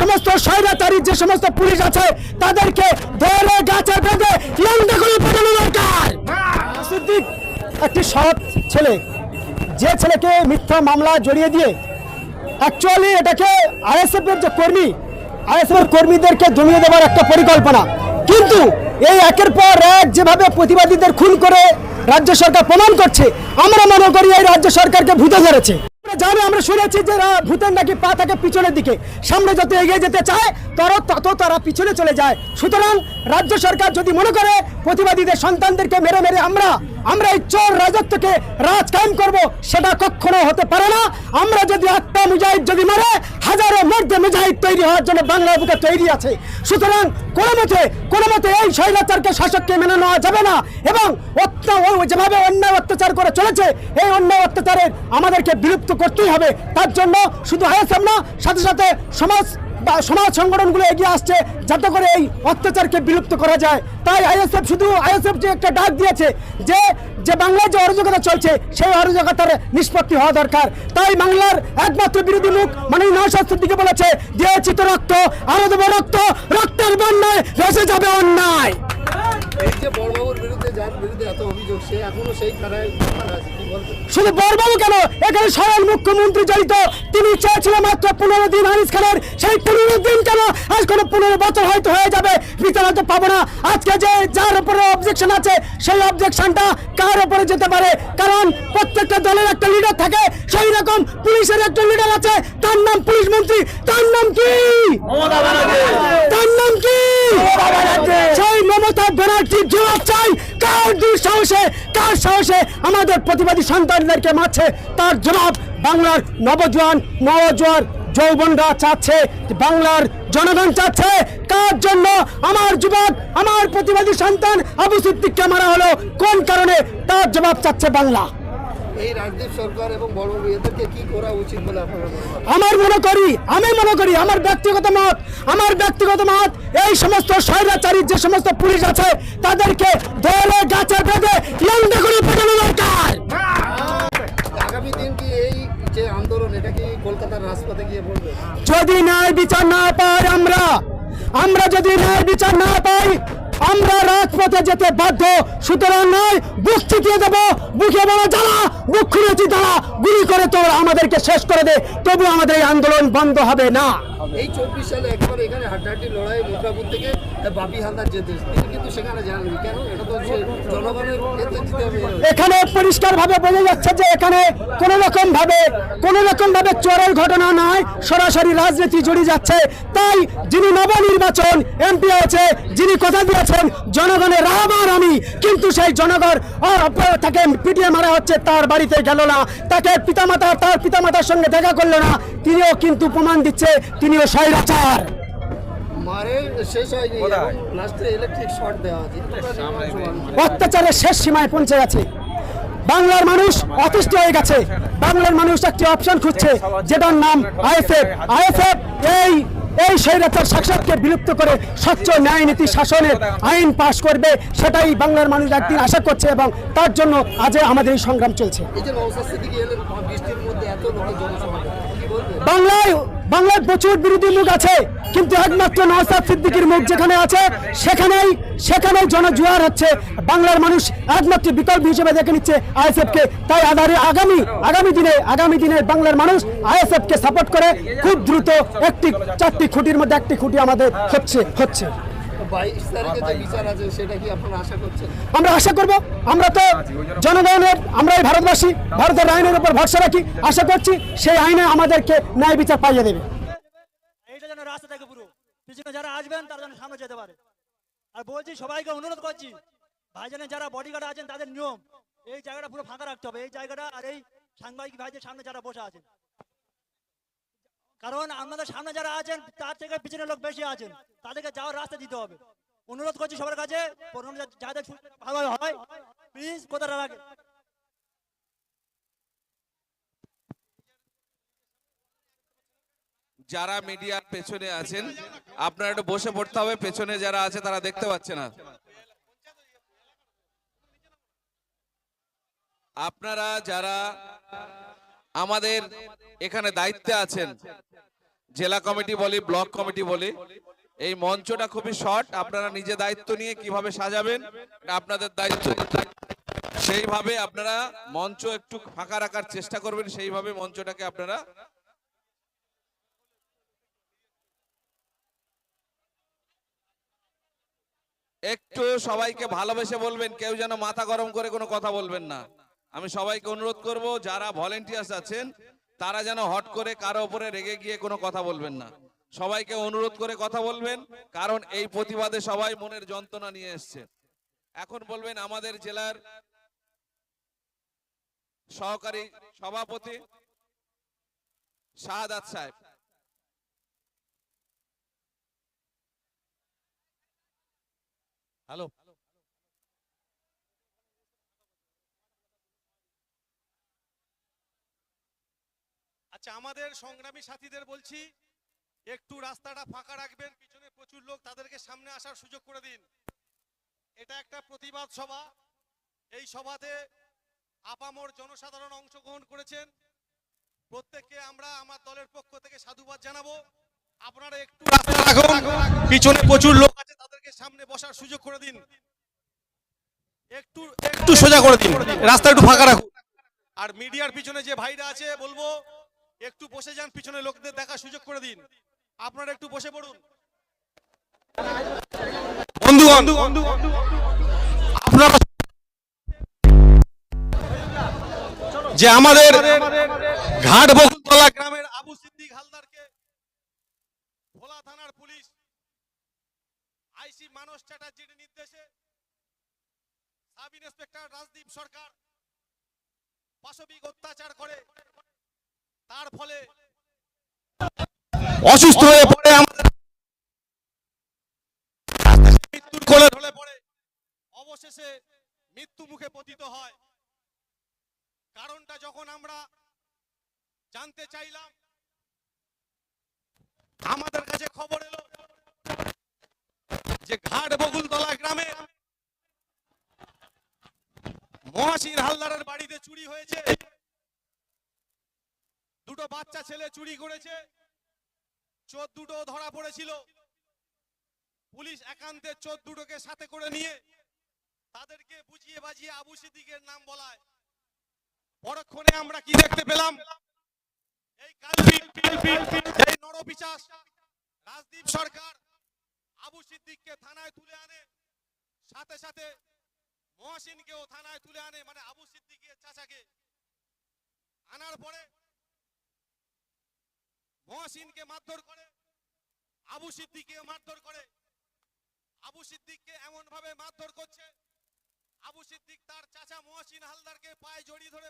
সমস্ত স্বৈরাচারী যে সমস্ত পুলিশ আছে, তাদেরকে ধরে গাছে বেঁধে লন্ডা করে পাঠানো দরকার। সিদ্দিক, একটি সৎ ছেলে। যে ছেলেকে মিথ্যা মামলা জড়িয়ে দিয়ে অ্যাকচুয়ালি এটাকে আইএসএফ এর যে কর্মী আইএসএফ এর কর্মীদেরকে জমিয়ে দেওয়ার একটা পরিকল্পনা। কিন্তু এই একের পর এক যেভাবে প্রতিবাদীদের খুন করে রাজ্য সরকার প্রমাণ করছে, আমরা মনে করি এই রাজ্য সরকারকে ভূতে ধরেছে। যাবে আমরা শুনেছি যে ভূতের নাকি পা থাকে পিছনের দিকে, সামনে যত এগিয়ে যেতে চায় তত তত তারা পিছনে চলে যায়। সুতরাং রাজ্য সরকার যদি মনে করে, প্রতিবাদীদের সন্তানদেরকে মেরে মেরে আমরা আমরা এই চোর রাজত্বকে রাজ কায়েম করব, সেটা কখনো হতে পারে না। আমরা যদি একটা মুজাহিদ যদি মারে, হাজারো মধ্যে মুজাহিদ তৈরি হওয়ার জন্য বাংলার বুকে তৈরি আছে। সুতরাং কোনো মতে কোনো মতে এই স্বৈরাচারকে শাসককে মেনে নেওয়া যাবে না এবং যেভাবে অন্যায় অত্যাচার করে চলেছে, এই অন্যায় অত্যাচারের আমাদেরকে বিলুপ্ত করতেই হবে। তার জন্য শুধু আইএসএম না সাথে সাথে সমাজ সমাজ সংগঠনগুলো এগিয়ে আসছে যাতে করে এই অত্যাচারকে বিলুপ্ত করা যায়। তাই আইএসএফ শুধু আইএসএফ যে একটা ডাক দিয়েছে যে যে বাংলায় যে অরাজকতা চলছে, সেই অরাজকতার নিষ্পত্তি হওয়া দরকার। তাই বাংলার একমাত্র বিরোধী মুখ মানে নৌশাস্ত্রের দিকে বলেছে দিয়েছি তো রক্ত আরও দেবো রক্ত রক্তের বন্যায় ভেসে যাবে অন্যায়। এই যে বড়বাবুর বিরুদ্ধে যার বিরুদ্ধে এত অভিযোগ সে এখনও সেই খেলায় আছে কি বলবেন শুধু বরবাবু কেন? এখানে স্বয়ং মুখ্যমন্ত্রী জড়িত। তিনি চেয়েছিলেন মাত্র পনেরো দিন হানিস খানের সেই পনেরো দিন কেন? আজ কোনো পনেরো বছর হয়তো হয়ে যাবে বিচার হয়তো পাবো না। আজকে যে যার উপরে অবজেকশন আছে সেই অবজেকশনটা কার উপরে যেতে পারে? কারণ প্রত্যেকটা দলের একটা লিডার থাকে সেই রকম পুলিশের একটা লিডার আছে। তার নাম পুলিশ মন্ত্রী তার নাম কি? তার নাম কি সেই মমতা ব্যানার্জির জবাব চাই। কার কার সাহসে আমাদের প্রতিবাদী সন্তানদেরকে মারছে? তার জবাব বাংলার নবজোয়ান নবজোয়ার যৌবনরা চাচ্ছে। বাংলার জনগণ চাচ্ছে। কার জন্য আমার যুবক, আমার প্রতিবাদী সন্তান আবু সিদ্দিককে মারা হলো? কোন কারণে? তার জবাব চাচ্ছে বাংলা। এই রাজদীপ সরকার এবং বড়বাবু এদেরকে কি করা উচিত বলে আপনারা আমার মনে করি আমি মনে করি আমার ব্যক্তিগত মত আমার ব্যক্তিগত মত এই সমস্ত স্বৈরাচারী যে সমস্ত পুলিশ আছে তাদেরকে ধরে গাছে বেঁধে লন্ডা করে পাঠানো দরকার। আগামী দিন কি এই যে আন্দোলন এটা কি কলকাতার রাজপথে গিয়ে বলবে? যদি ন্যায় বিচার না পাই আমরা আমরা যদি ন্যায় বিচার না পাই আমরা রাজপথে যেতে বাধ্য, সুতরাং নয়, বুক চিতিয়ে দেবো, বুকে বড় জ্বালা, বুক খুলেছি দাঁড়া গুলি করে তোর আমাদেরকে শেষ করে দে, তবু আমাদের এই আন্দোলন বন্ধ হবে না। এই চব্বিশ সালে একবার এখানে হাড্ডাহাড্ডি লড়াই মুদ্রাপুর থেকে বাপি হালদার যেতে তিনি কিন্তু সেখানে যাননি কেন? এটা তো সে জনগণের এখানে পরিষ্কার ভাবে বোঝা যাচ্ছে যে এখানে কোন রকম ভাবে কোন রকম ভাবে চোরের ঘটনা নয় সরাসরি রাজনীতি জড়িয়ে যাচ্ছে। তাই যিনি নবনির্বাচন এমপি হয়েছে যিনি কথা দিয়েছেন জনগণের আবার আমি কিন্তু সেই জনগণ তাকে পিটিয়ে মারা হচ্ছে তার বাড়িতে গেল না। তাকে পিতামাতা তার পিতামাতার সঙ্গে দেখা করল না। তিনিও কিন্তু প্রমাণ দিচ্ছে স্বৈরাচার। অত্যাচারের শেষ সীমায় পৌঁছে গেছে। বাংলার মানুষ অতিষ্ঠ হয়ে গেছে। বাংলার মানুষ একটি অপশন খুঁজছে যেটার নাম আইএসএফ আইএসএফ এই এই স্বৈরাচার শাসককে বিলুপ্ত করে স্বচ্ছ ন্যায় নীতি শাসনের আইন পাশ করবে সেটাই বাংলার মানুষ একদিন আশা করছে এবং তার জন্য আজ আমাদের এই সংগ্রাম চলছে। বাংলায় বাংলায় প্রচুর বিরোধী আছে, কিন্তু একমাত্র নওসাদ সিদ্দিকির মুখ যেখানে আছে, সেখানেই সেখানেই জনজোয়ার হচ্ছে। বাংলার মানুষ একমাত্র বিকল্প হিসেবে দেখে নিচ্ছে আইএসএফ কে তাই আধারে আগামী আগামী দিনে আগামী দিনে বাংলার মানুষ আইএসএফ কে সাপোর্ট করে খুব দ্রুত একটি, চারটি খুঁটির মধ্যে একটি খুঁটি আমাদের হচ্ছে হচ্ছে। বাইশ তারিখে যে বিচার আছে সেটা কি আপনারা আশা করছেন? আমরা আশা করব আমরা তো জনগণের আমরা এই ভারতবাসী ভারতের আইনের উপর ভরসা রাখি। আশা করছি সেই আইনে আমাদেরকে ন্যায় বিচার পাইয়ে দেবে। এইটা যেন রাস্তা থাকে পুরো। পিছনে যারা আসবেন তারা যেন সামনে যেতে পারে। আর বলছি সবাইকে অনুরোধ করছি ভাইজানের যারা বডিগার্ড আছেন তাদের নিয়ম। এই জায়গাটা পুরো ফাঁকা রাখতে হবে। এই জায়গাটা আর এই সাংবাদিক ভাইদের সামনে যারা বসে আছেন। কারণ আমাদের সামনে যারা আছেন, তার থেকে পিছনে লোক বেশি আছেন। তাদেরকে যাওয়ার রাস্তা দিতে হবে। অনুরোধ করছি সবার কাছে যাদের ভালো হয় প্লিজ কোথাটা যারা মিডিয়ার পেছনে আছেন, আপনারা একটু বসে পড়তে হবে। পেছনে যারা আছে, তারা দেখতে পাচ্ছে না। আপনারা যারা আমাদের এখানে দায়িত্বে আছেন জেলা কমিটি বলি, ব্লক কমিটি বলি। এই মঞ্চটা খুবই শর্ট, আপনারা নিজে দায়িত্ব নিয়ে কীভাবে সাজাবেন আপনাদের দায়িত্ব। সেইভাবে আপনারা মঞ্চ একটু ফাঁকা রাখার চেষ্টা করবেন, সেইভাবে মঞ্চটাকে আপনারা একটু সবাইকে ভালোবেসে বলবেন, কেউ যেন মাথা গরম করে কোনো কথা বলবেন না। আমি সবাইকে অনুরোধ করব, যারা ভলেন্টিয়ার্স আছেন, তারা যেন হট করে কারও উপরে রেগে গিয়ে কোনো কথা বলবেন না। সবাইকে অনুরোধ করে কথা বলবেন, কারণ এই প্রতিবাদে সবাই মনের যন্ত্রণা নিয়ে এসছে। এখন বলবেন, আমাদের জেলার সহকারী সভাপতি শাহাদাত সাহেব। হ্যালো। আচ্ছা আমাদের সংগ্রামী সাথীদের বলছি, একটু রাস্তাটা ফাঁকা রাখবেন, পিছনে প্রচুর লোক, তাদেরকে সামনে আসার সুযোগ করে দিন। এটা একটা প্রতিবাদ সভা। এই সভাতে আপামর জনসাধারণ অংশগ্রহণ করেছেন। প্রত্যেককে আমরা আমার দলের পক্ষ থেকে সাধুবাদ জানাব। আপনারা একটু রাখুন, পিছনে প্রচুর লোক আছে, তাদেরকে সামনে বসার সুযোগ করে দিন। একটু একটু সোজা করে দিন, রাস্তা একটু ফাঁকা রাখুন। আর মিডিয়ার পিছনে যে ভাইরা আছে, বলব একটু বসে যান, পিছনে লোকদের দেখার সুযোগ করে দিন। আপনারা একটু বসে পড়ুন। যে আমাদের ঘাট বকুলতলা গ্রামের আবু সিদ্দিক হালদারকে ভোলা থানার পুলিশ, আইসি মানস চ্যাটার্জির নির্দেশে সাব ইন্সপেক্টর রাজদীপ সরকার পাশবিক অত্যাচার করে তার ফলে অসুস্থ হয়ে পড়ে আমাদের মৃত্যুর কোলে ঢলে পড়ে। অবশেষে মৃত্যু মুখে পতিত হয়। কারণটা যখন আমরা জানতে চাইলাম আমাদের কাছে খবর এলো যে ঘাট বকুলতলা গ্রামে মহাশির হালদারের বাড়িতে চুরি হয়েছে। দুটো বাচ্চা ছেলে চুরি করেছে। চোর দুটো ধরা পড়েছিল। পুলিশ একান্তে চোর দুটোকে সাথে করে নিয়ে তাদেরকে বুঝিয়ে বাজিয়ে আবু সিদ্দিকের নাম বলায়। পরক্ষণে আমরা কি দেখতে পেলাম? এই এই রাজদীপ সরকার আবু সিদ্দিককে থানায় তুলে আনে। সাথে সাথে মহসিনকেও থানায় তুলে আনে মানে আবু সিদ্দিকের চাচাকে। আনার পরে মহসিনকে মারধর করে, আবু সিদ্দিককে মারধর করে। আবু সিদ্দিককে এমন ভাবে মারধর করছে, আবু সিদ্দিক তার চাচা মহসিন হালদারকে পায়ে জড়িয়ে ধরে